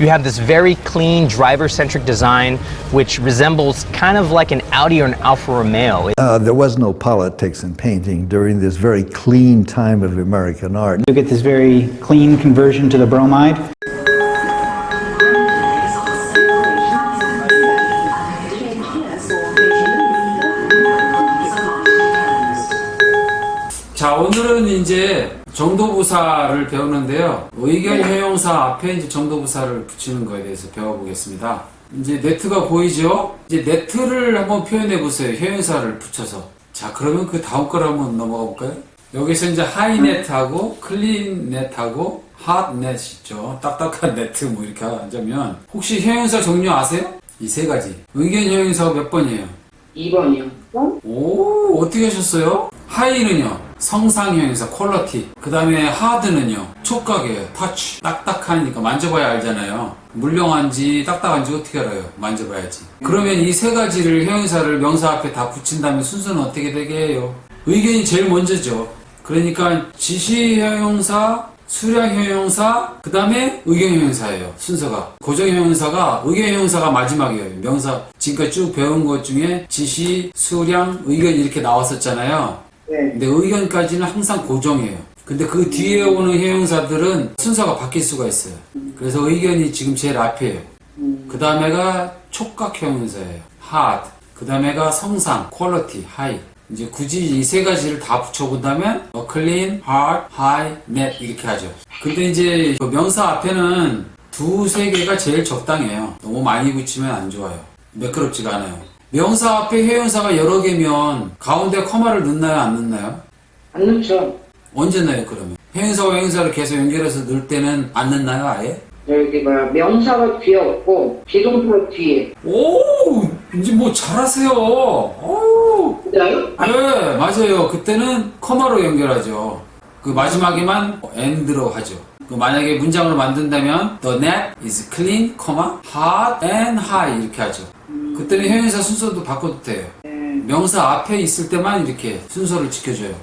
You have this very clean driver-centric design, which resembles kind of like an Audi or an Alfa Romeo. Uh, there was no politics in painting during this very clean time of American art. You get this very clean conversion to the bromide. 자, 오늘은 이제 정도부사를 배우는데요. 의견 효용사 앞에 이제 정도부사를 붙이는 거에 대해서 배워보겠습니다. 이제 네트가 보이죠? 이제 네트를 한번 표현해 보세요. 효용사를 붙여서. 자, 그러면 그 다음 걸 한번 넘어가 볼까요? 여기서 이제 하이네트하고 클린네트하고 핫넷 있죠. 딱딱한 네트 뭐 이렇게 하자면 혹시 효용사 종류 아세요? 이 세 가지. 의견 효용사가 몇 번이에요? 2번이요. 오, 어떻게 하셨어요? 하이는요, 성상형에서 퀄러티. 그 다음에 하드는요, 촉각이에요. 터치. 딱딱하니까 만져봐야 알잖아요. 물렁한지 딱딱한지 어떻게 알아요? 만져봐야지. 그러면 이 세 가지를 형용사를 명사 앞에 다 붙인다면 순서는 어떻게 되게 해요? 의견이 제일 먼저죠. 그러니까 지시 형용사, 수량 형용사, 그 다음에 의견 형용사예요. 순서가. 고정 형용사가, 의견 형용사가 마지막이에요. 명사, 지금까지 쭉 배운 것 중에 지시, 수량, 의견 이렇게 나왔었잖아요. 네. 근데 의견까지는 항상 고정이에요. 근데 그 뒤에 오는 형용사들은 순서가 바뀔 수가 있어요. 그래서 의견이 지금 제일 앞이에요. 그 다음에가 촉각 형용사예요. hard. 그 다음에가 성상, quality, high. 이제 굳이 이 세 가지를 다 붙여본다면 어, clean, hard, high, net 이렇게 하죠. 근데 이제 그 명사 앞에는 두세 개가 제일 적당해요. 너무 많이 붙이면 안 좋아요. 매끄럽지가 않아요. 명사 앞에 회용사가 여러 개면 가운데 커마를 넣나요, 안 넣나요? 안 넣죠. 언제 넣어요, 그러면? 회용사와 회용사를 계속 연결해서 넣을 때는 안 넣나요, 아예? 여기 뭐야 명사가 뒤에 없고 비동사 뒤에. 오, 이제 뭐 잘하세요. 오, 진짜요? 네, 맞아요. 그때는 커마로 연결하죠. 그 마지막에만 end로 하죠. 그 만약에 문장으로 만든다면 the net is clean, hot and high 이렇게 하죠. 그때는 형용사 순서도 바꿔도 돼요. 명사 앞에 있을 때만 이렇게 순서를 지켜줘요.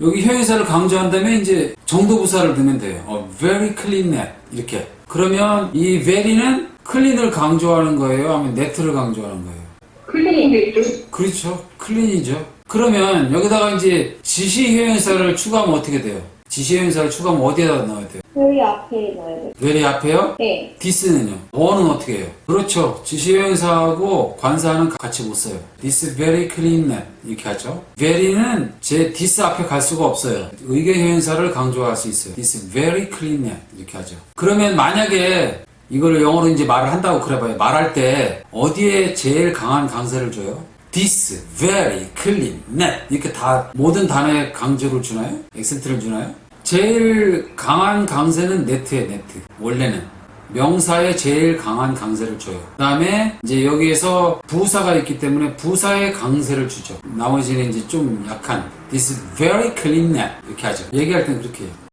여기 형용사를 강조한다면 이제 정도 부사를 넣으면 돼요. 어, very clean net 이렇게. 그러면 이 very는 clean을 강조하는 거예요? 아니면 net를 강조하는 거예요? 클리닉 그렇죠. 클린이죠. 그러면 여기다가 이제 지시 형용사를 추가하면 어떻게 돼요? 지시 형용사를 추가하면 어디에다 넣어야 돼요? 저희 앞에 넣어야 돼요. very 앞에요? 네. this는요? 원은 어떻게 해요? 그렇죠. 지시 형용사하고 관사는 같이 못 써요. this very clean net 이렇게 하죠. very는 제 this 앞에 갈 수가 없어요. 의견 형용사를 강조할 수 있어요. this very clean net 이렇게 하죠. 그러면 만약에 이거를 영어로 이제 말을 한다고 그래봐요. 말할 때 어디에 제일 강한 강세를 줘요? this, very, clean, net 이렇게 다 모든 단어에 강조를 주나요? 액센트를 주나요? 제일 강한 강세는 net에 net 원래는 명사에 제일 강한 강세를 줘요. 그 다음에 이제 여기에서 부사가 있기 때문에 부사에 강세를 주죠. 나머지는 이제 좀 약한 this very clean net 이렇게 하죠. 얘기할 땐 그렇게 해요.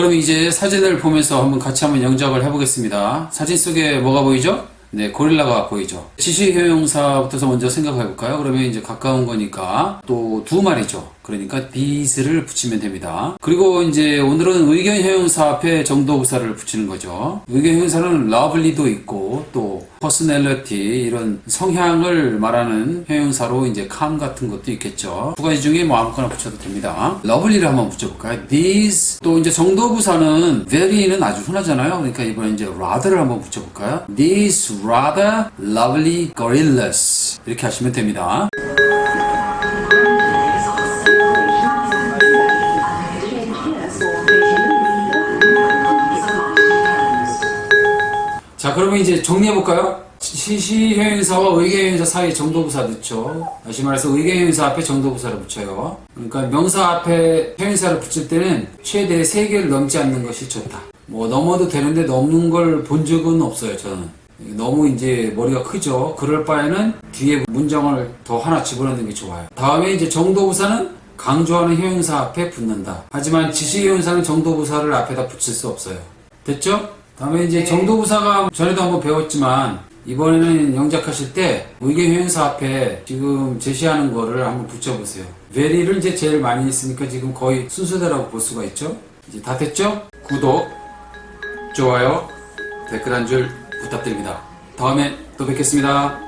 그럼 이제 사진을 보면서 한번 같이 한번 영작을 해보겠습니다. 사진 속에 뭐가 보이죠? 네, 고릴라가 보이죠. 지시 효용사부터 먼저 생각해 볼까요? 그러면 이제 가까운 거니까 또 두 마리죠. 그러니까 these를 붙이면 됩니다. 그리고 이제 오늘은 의견 효용사 앞에 정도 부사를 붙이는 거죠. 의견 효용사는 lovely도 있고 또 personality 이런 성향을 말하는 효용사로 이제 calm 같은 것도 있겠죠. 두 가지 중에 뭐 아무거나 붙여도 됩니다. lovely를 한번 붙여볼까요? these 또 이제 정도 부사는 very는 아주 흔하잖아요. 그러니까 이번에 이제 rather를 한번 붙여볼까요? these rather lovely gorillas 이렇게 하시면 됩니다. 자, 그러면 이제 정리해볼까요? 시시효용사와 의계효용사 사이에 정도부사 넣죠. 다시 말해서 의계효용사 앞에 정도부사를 붙여요. 그러니까 명사 앞에 효용사를 붙일 때는 최대 3개를 넘지 않는 것이 좋다. 뭐 넘어도 되는데 넘는 걸 본 적은 없어요, 저는. 너무 이제 머리가 크죠. 그럴 바에는 뒤에 문장을 더 하나 집어넣는 게 좋아요. 다음에 이제 정도부사는 강조하는 효용사 앞에 붙는다. 하지만 지시효용사는 정도부사를 앞에다 붙일 수 없어요. 됐죠? 다음에 이제 정도부사가 전에도 한번 배웠지만 이번에는 영작하실 때 의계회원사 앞에 지금 제시하는 거를 한번 붙여보세요. very를 이제 제일 많이 쓰니까 지금 거의 순서대라고 볼 수가 있죠. 이제 다 됐죠? 구독, 좋아요, 댓글 한 줄 부탁드립니다. 다음에 또 뵙겠습니다.